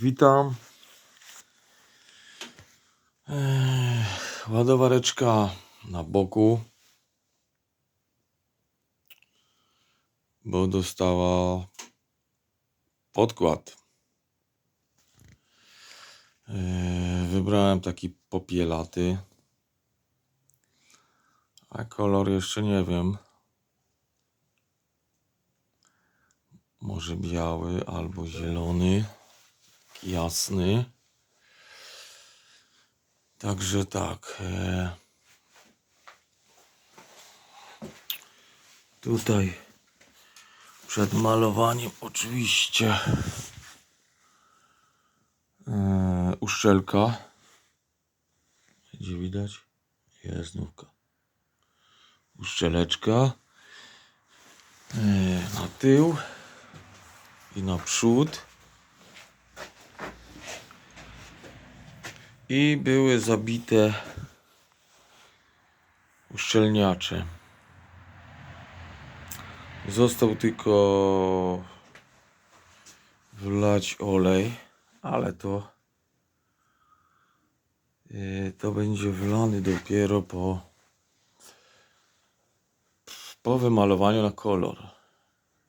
Witam. Eee, ładowareczka na boku. Bo dostała podkład. Eee, wybrałem taki popielaty. A kolor jeszcze nie wiem. Może biały albo zielony. Jasny. Także tak. E, tutaj przed malowaniem oczywiście e, uszczelka. Gdzie widać? Jest nówka. Uszczeleczka. E, na tył i na przód. I były zabite uszczelniacze. Został tylko wlać olej, ale to yy, to będzie wlany dopiero po po wymalowaniu na kolor.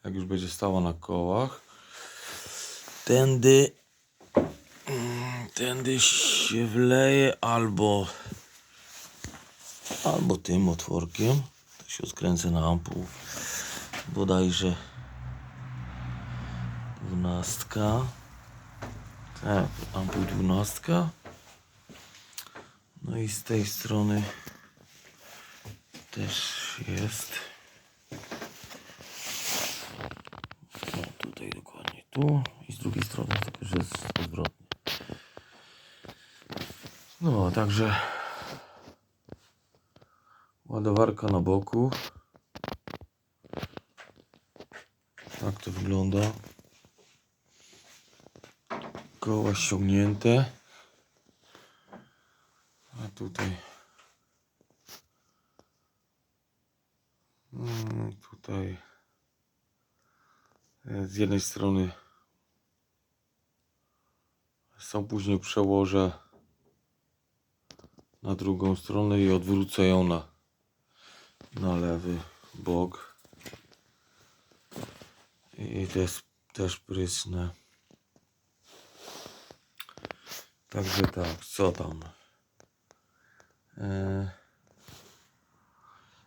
Jak już będzie stała na kołach. Tędy tędy się wleje albo albo tym otworkiem. To się odkręcę na ampuł. Bodajże dwunastka. Tak, ampuł dwunastka. No i z tej strony też jest. No tutaj dokładnie tu i z drugiej strony tylko, że jest odwrotnie. No, także ładowarka na boku. Tak to wygląda. Koła ściągnięte. A tutaj Mm, tutaj e, z jednej strony są później przełożę na drugą stronę i odwrócę ją na, na lewy bok. I też, też prysnę także tak, co tam? E,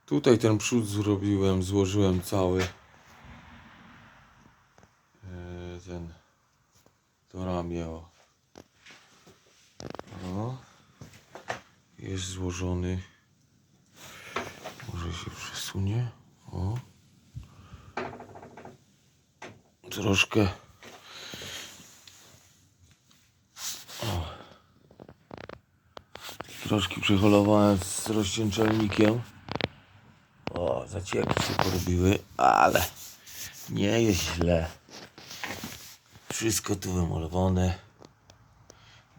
tutaj ten przód zrobiłem, złożyłem cały e, ten to ramię o. o jest złożony. Może się przesunie. O. Troszkę. O. troszkę przeholowałem z rozcieńczalnikiem. O zacieki się porobiły ale nie jest źle. Wszystko tu wymalowane.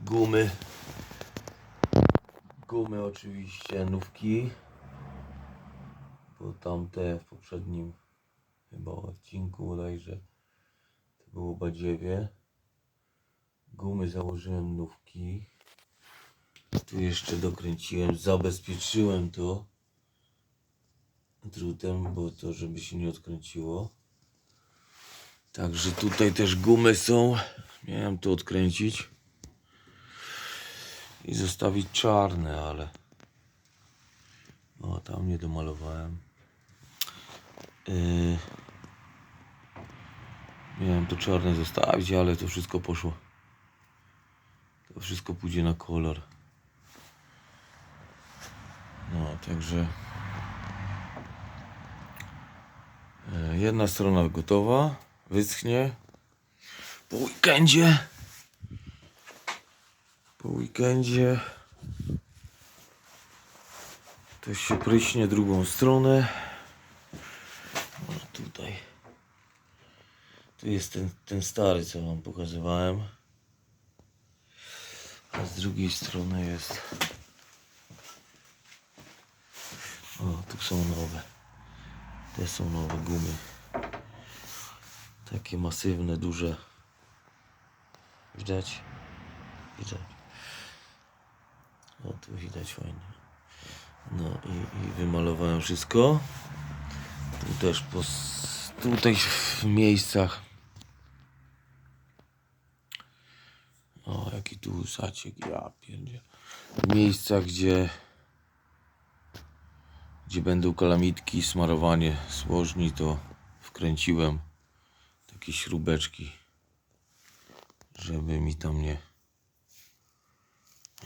Gumy gumy oczywiście nówki. Bo tamte w poprzednim chyba odcinku bodajże to było badziewie gumy założyłem nówki. Tu jeszcze dokręciłem zabezpieczyłem to drutem bo to żeby się nie odkręciło. Także tutaj też gumy są. Miałem to odkręcić i zostawić czarne, ale o tam nie domalowałem. Yy... Miałem to czarne zostawić, ale to wszystko poszło. To wszystko pójdzie na kolor. No, także yy, jedna strona gotowa, wyschnie po weekendzie po weekendzie to się pryśnie drugą stronę. O, tutaj. Tu jest ten, ten stary, co wam pokazywałem. A z drugiej strony jest. O, tu są nowe. Te są nowe gumy. Takie masywne, duże. Widać? Widać. O, tu widać fajnie. No i, i wymalowałem wszystko. Tu też po, tutaj w miejscach. O, jaki tu zaciek, ja pierdzie. W miejscach, gdzie gdzie będą kalamitki, smarowanie złożni, to wkręciłem takie śrubeczki, żeby mi tam nie...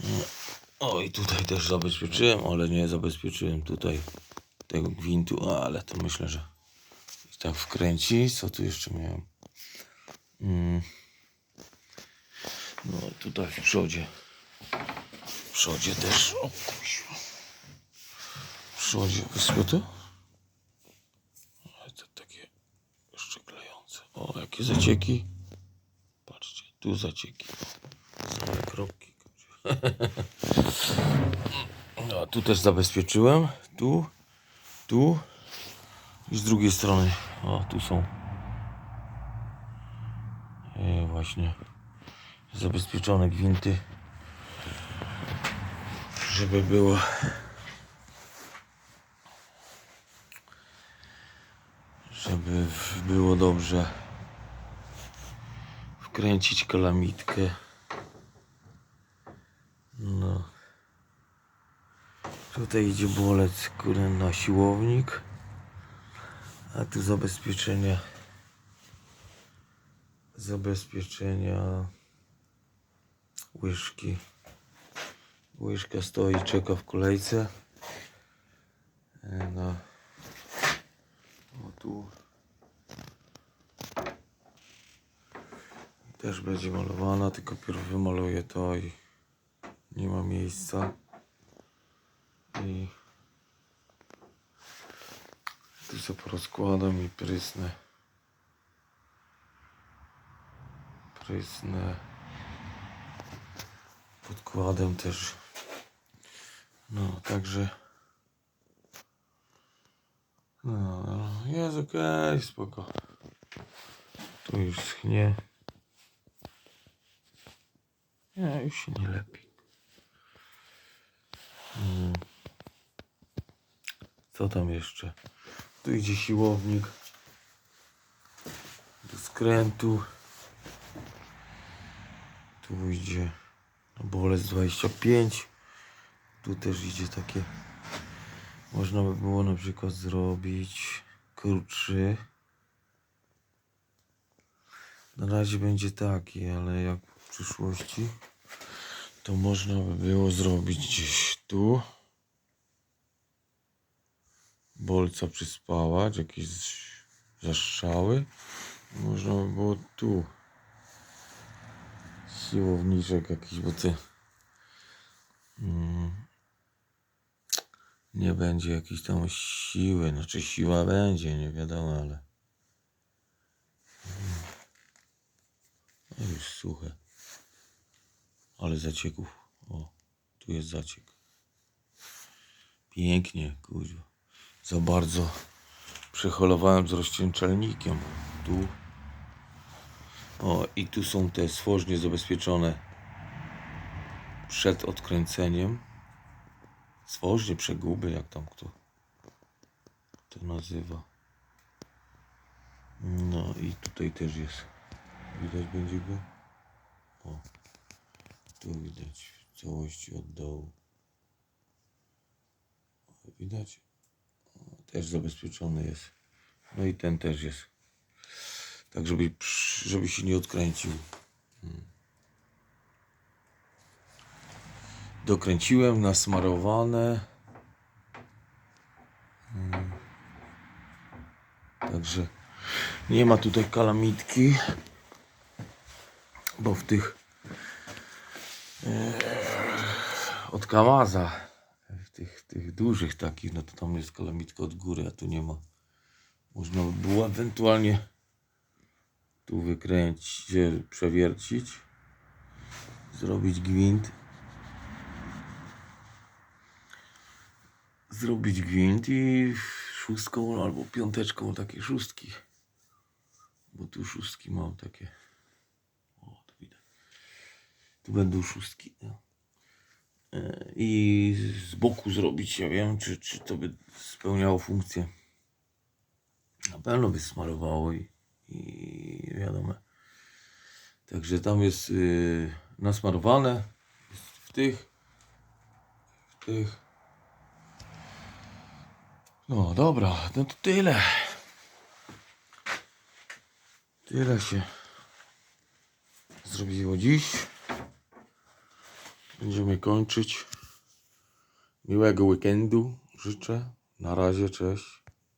nie- O i tutaj też zabezpieczyłem, ale nie zabezpieczyłem tutaj tego gwintu, ale to myślę, że tak wkręci. Co tu jeszcze miałem? Mm. No tutaj w przodzie. W przodzie też. O. W przodzie wyschło? Ale to takie jeszcze klejące. O, jakie zacieki. Patrzcie, tu zacieki. Same kropki. No, tu też zabezpieczyłem. Tu, tu i z drugiej strony. O, tu są. E, właśnie zabezpieczone gwinty. Żeby było żeby było dobrze wkręcić kalamitkę. Tutaj idzie bolec kurde na siłownik. A tu zabezpieczenia zabezpieczenia łyżki. Łyżka stoi, czeka w kolejce. No. O tu. Też będzie malowana, tylko pierw wymaluję to i nie ma miejsca. I tu sobie porozkładam i prysnę. Prysnę. Podkładem też. No, także. No, jest okej, spoko. Tu już schnie. Nie, już się nie lepi. Mm. Co tam jeszcze? Tu idzie siłownik. Do skrętu. Tu idzie bolec 25. Tu też idzie takie. Można by było na przykład zrobić krótszy. Na razie będzie taki, ale jak w przyszłości to można by było zrobić gdzieś tu. Bolca przyspałać, jakieś zastrzały. Można by było tu. Siłowniczek jakiś, bo ty. Mm, nie będzie jakiejś tam siły. Znaczy siła będzie, nie wiadomo, ale. No już suche. Ale zacieków. O, tu jest zaciek. Pięknie, kuźwa. Za bardzo przeholowałem z rozcieńczalnikiem. Tu. O, i tu są te stworznie zabezpieczone przed odkręceniem. Stworznie, przeguby, jak tam kto to nazywa. No i tutaj też jest. Widać będzie go? O, tu widać w całości od dołu. Widać? Też zabezpieczony jest. No i ten też jest. Tak, żeby, żeby się nie odkręcił. Mm. Dokręciłem, nasmarowane. Mm. Także nie ma tutaj kalamitki, bo w tych e, od Kamaza, dużych takich, no to tam jest kalamitka od góry, a tu nie ma. Można by było ewentualnie tu wykręcić, przewiercić, zrobić gwint. Zrobić gwint i szóstką albo piąteczką takie szóstki. Bo tu szóstki mam takie. O, to widać. Tu będą szóstki. No. E, I z boku zrobić, ja wiem, czy, czy to by spełniało funkcję. Na pewno by smarowało i, i wiadomo. Także tam jest y, nasmarowane. Jest w tych. W tych. No dobra, no to tyle. Tyle się zrobiło dziś. Będziemy kończyć. Miłego weekendu życzę. Na razie, cześć.